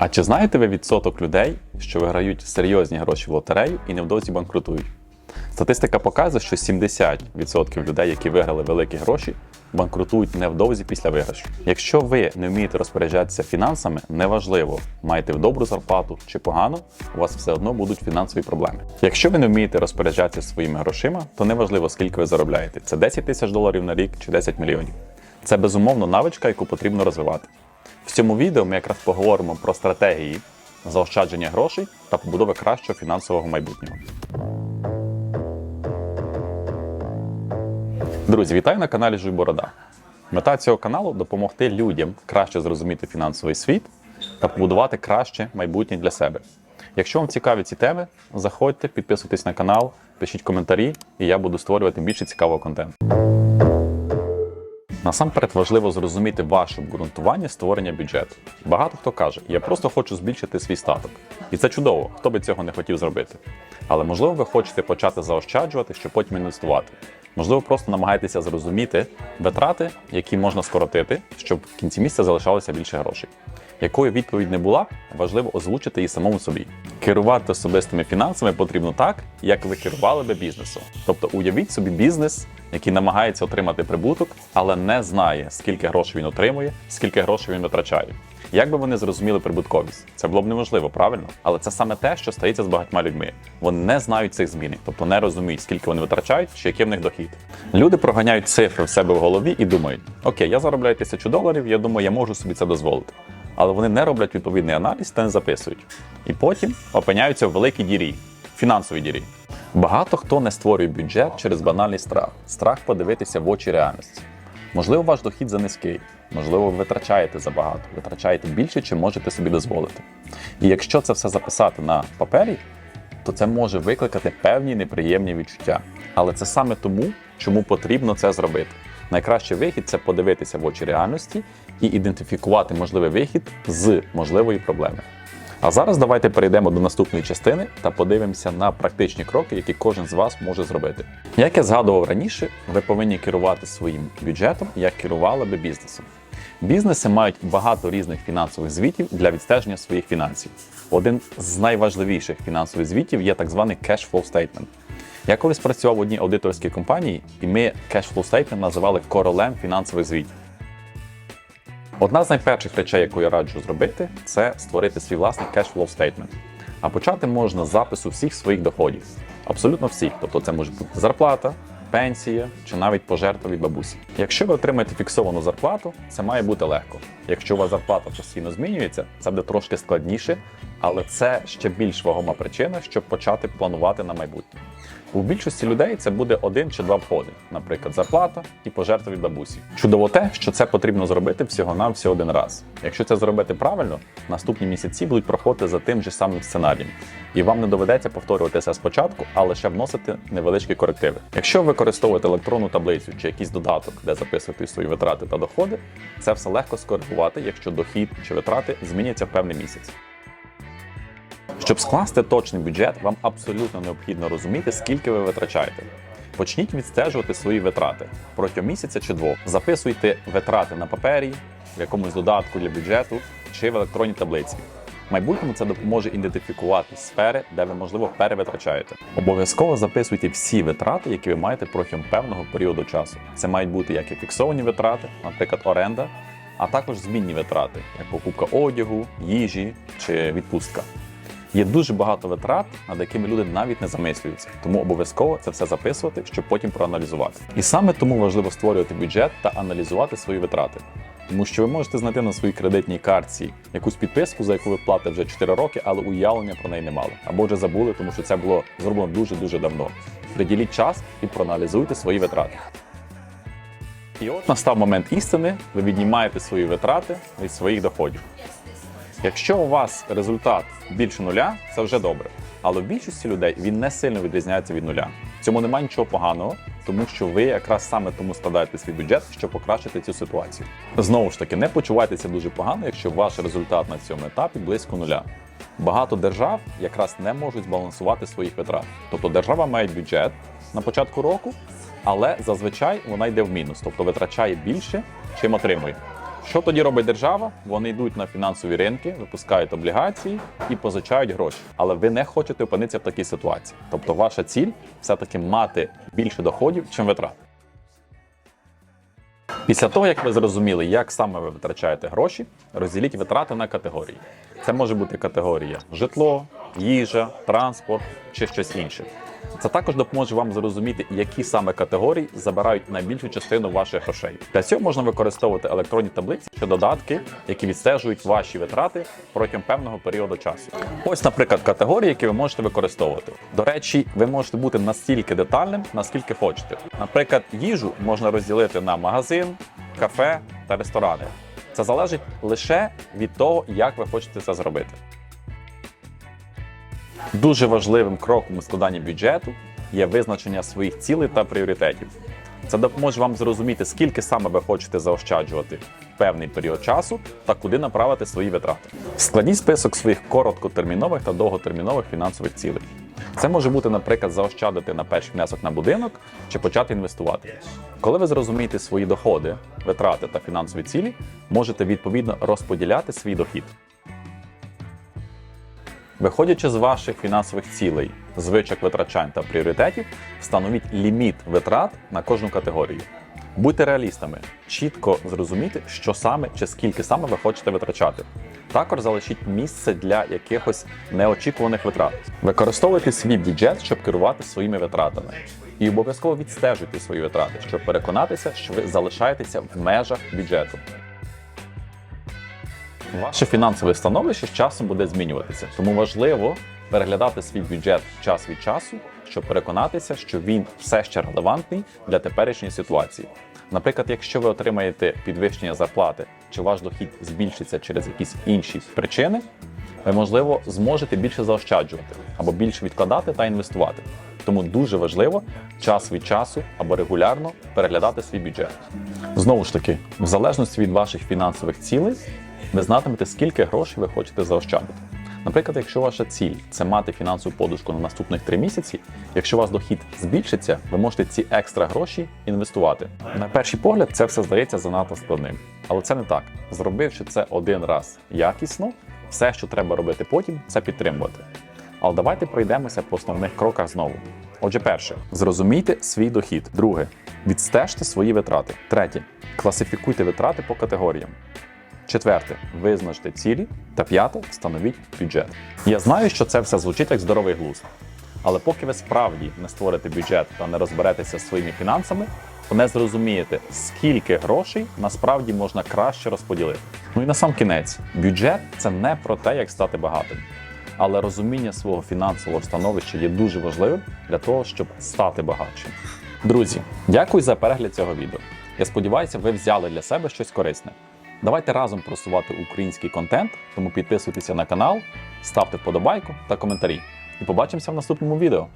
А чи знаєте ви відсоток людей, що виграють серйозні гроші в лотерею і невдовзі банкрутують? Статистика показує, що 70% людей, які виграли великі гроші, банкрутують невдовзі після виграшу. Якщо ви не вмієте розпоряджатися фінансами, неважливо, маєте ви добру зарплату чи погано, у вас все одно будуть фінансові проблеми. Якщо ви не вмієте розпоряджатися своїми грошима, то неважливо, скільки ви заробляєте: це 10 тисяч доларів на рік чи 10 мільйонів. Це безумовно навичка, яку потрібно розвивати. В цьому відео ми якраз поговоримо про стратегії заощадження грошей та побудови кращого фінансового майбутнього. Друзі, вітаю на каналі Жуй Борода. Мета цього каналу допомогти людям краще зрозуміти фінансовий світ та побудувати краще майбутнє для себе. Якщо вам цікаві ці теми, заходьте, підписуйтесь на канал, пишіть коментарі, і я буду створювати більше цікавого контенту. Насамперед важливо зрозуміти ваше обґрунтування створення бюджету. Багато хто каже, я просто хочу збільшити свій статок. І це чудово, хто би цього не хотів зробити. Але можливо, ви хочете почати заощаджувати, щоб потім інвестувати. Можливо, просто намагаєтеся зрозуміти витрати, які можна скоротити, щоб в кінці місяця залишалося більше грошей. Якою відповідь не була, важливо озвучити її самому собі. Керувати особистими фінансами потрібно так, як ви керували би бізнесом. Тобто уявіть собі бізнес, який намагається отримати прибуток, але не знає, скільки грошей він отримує, скільки грошей він витрачає. Як би вони зрозуміли прибутковість? Це було б неможливо, правильно? Але це саме те, що стається з багатьма людьми. Вони не знають цих змін, тобто не розуміють, скільки вони витрачають чи який в них дохід. Люди проганяють цифри в себе в голові і думають: Окей, я заробляю тисячу доларів, я думаю, я можу собі це дозволити. Але вони не роблять відповідний аналіз та не записують. І потім опиняються в великій дірі, фінансовій дірі. Багато хто не створює бюджет через банальний страх страх подивитися в очі реальності. Можливо, ваш дохід занизький, можливо, ви витрачаєте забагато, витрачаєте більше, чим можете собі дозволити. І якщо це все записати на папері, то це може викликати певні неприємні відчуття. Але це саме тому, чому потрібно це зробити. Найкращий вихід це подивитися в очі реальності і ідентифікувати можливий вихід з можливої проблеми. А зараз давайте перейдемо до наступної частини та подивимося на практичні кроки, які кожен з вас може зробити. Як я згадував раніше, ви повинні керувати своїм бюджетом, як керували би бізнесом. Бізнеси мають багато різних фінансових звітів для відстеження своїх фінансів. Один з найважливіших фінансових звітів є так званий cash flow statement. Я колись працював в одній аудиторській компанії, і ми cash flow statement називали королем фінансових звітів. Одна з найперших речей, яку я раджу зробити, це створити свій власний cash flow statement. А почати можна з запису всіх своїх доходів. Абсолютно всіх. Тобто це може бути зарплата, пенсія чи навіть пожертва від бабусі. Якщо ви отримаєте фіксовану зарплату, це має бути легко. Якщо у вас зарплата постійно змінюється, це буде трошки складніше, але це ще більш вагома причина, щоб почати планувати на майбутнє. У більшості людей це буде один чи два входи, наприклад, зарплата і пожертва від бабусі. Чудово те, що це потрібно зробити всього-навсього один раз. Якщо це зробити правильно, наступні місяці будуть проходити за тим же самим сценарієм, і вам не доведеться повторювати це спочатку, а лише вносити невеличкі корективи. Якщо ви використовуєте електронну таблицю чи якийсь додаток, де записувати свої витрати та доходи, це все легко скоригувати, якщо дохід чи витрати зміняться в певний місяць. Щоб скласти точний бюджет, вам абсолютно необхідно розуміти, скільки ви витрачаєте. Почніть відстежувати свої витрати протягом місяця чи двох. Записуйте витрати на папері, в якомусь додатку для бюджету чи в електронній таблиці. В майбутньому це допоможе ідентифікувати сфери, де ви, можливо, перевитрачаєте. Обов'язково записуйте всі витрати, які ви маєте протягом певного періоду часу. Це мають бути як і фіксовані витрати, наприклад, оренда, а також змінні витрати, як покупка одягу, їжі чи відпустка. Є дуже багато витрат, над якими люди навіть не замислюються, тому обов'язково це все записувати, щоб потім проаналізувати. І саме тому важливо створювати бюджет та аналізувати свої витрати. Тому що ви можете знайти на своїй кредитній картці якусь підписку, за яку ви платите вже 4 роки, але уявлення про неї не мали. Або вже забули, тому що це було зроблено дуже-дуже давно. Приділіть час і проаналізуйте свої витрати. І от настав момент істини, ви віднімаєте свої витрати від своїх доходів. Якщо у вас результат більше нуля, це вже добре. Але в більшості людей він не сильно відрізняється від нуля. В цьому немає нічого поганого, тому що ви якраз саме тому складаєте свій бюджет, щоб покращити цю ситуацію. Знову ж таки, не почувайтеся дуже погано, якщо ваш результат на цьому етапі близько нуля. Багато держав якраз не можуть збалансувати своїх витрат. Тобто держава має бюджет на початку року, але зазвичай вона йде в мінус, тобто витрачає більше, чим отримує. Що тоді робить держава? Вони йдуть на фінансові ринки, випускають облігації і позичають гроші. Але ви не хочете опинитися в такій ситуації. Тобто, ваша ціль все-таки мати більше доходів, чим витрат. Після того, як ви зрозуміли, як саме ви витрачаєте гроші, розділіть витрати на категорії. Це може бути категорія житло, їжа, транспорт чи щось інше. Це також допоможе вам зрозуміти, які саме категорії забирають найбільшу частину ваших грошей. Для цього можна використовувати електронні таблиці чи додатки, які відстежують ваші витрати протягом певного періоду часу. Ось, наприклад, категорії, які ви можете використовувати. До речі, ви можете бути настільки детальним, наскільки хочете. Наприклад, їжу можна розділити на магазин, кафе та ресторани. Це залежить лише від того, як ви хочете це зробити. Дуже важливим кроком у складанні бюджету є визначення своїх цілей та пріоритетів. Це допоможе вам зрозуміти, скільки саме ви хочете заощаджувати в певний період часу та куди направити свої витрати. Складіть список своїх короткотермінових та довготермінових фінансових цілей. Це може бути, наприклад, заощадити на перший внесок на будинок чи почати інвестувати. Коли ви зрозумієте свої доходи, витрати та фінансові цілі, можете відповідно розподіляти свій дохід. Виходячи з ваших фінансових цілей, звичок витрачань та пріоритетів, встановіть ліміт витрат на кожну категорію. Будьте реалістами, чітко зрозумійте, що саме чи скільки саме ви хочете витрачати. Також залишіть місце для якихось неочікуваних витрат. Використовуйте свій бюджет, щоб керувати своїми витратами. І обов'язково відстежуйте свої витрати, щоб переконатися, що ви залишаєтеся в межах бюджету. Ваше фінансове становище з часом буде змінюватися, тому важливо переглядати свій бюджет час від часу, щоб переконатися, що він все ще релевантний для теперішньої ситуації. Наприклад, якщо ви отримаєте підвищення зарплати чи ваш дохід збільшиться через якісь інші причини, ви, можливо, зможете більше заощаджувати або більше відкладати та інвестувати. Тому дуже важливо час від часу або регулярно переглядати свій бюджет. Знову ж таки, в залежності від ваших фінансових цілей, ви знатимете, скільки грошей ви хочете заощадити. Наприклад, якщо ваша ціль це мати фінансову подушку на наступних три місяці, якщо у вас дохід збільшиться, ви можете ці екстра гроші інвестувати. На перший погляд, це все здається занадто складним, але це не так. Зробивши це один раз якісно, все, що треба робити потім, це підтримувати. Але давайте пройдемося по основних кроках знову. Отже, перше, зрозумійте свій дохід. Друге, відстежте свої витрати. Третє, класифікуйте витрати по категоріям. Четверте, визначте цілі. Та п'яте, встановіть бюджет. Я знаю, що це все звучить як здоровий глузд. Але поки ви справді не створите бюджет та не розберетеся з своїми фінансами, то не зрозумієте, скільки грошей насправді можна краще розподілити. Ну і на сам кінець, бюджет це не про те, як стати багатим. Але розуміння свого фінансового становища є дуже важливим для того, щоб стати багатшим. Друзі, дякую за перегляд цього відео. Я сподіваюся, ви взяли для себе щось корисне. Давайте разом просувати український контент, тому підписуйтеся на канал, ставте вподобайку та коментарі. І побачимося в наступному відео.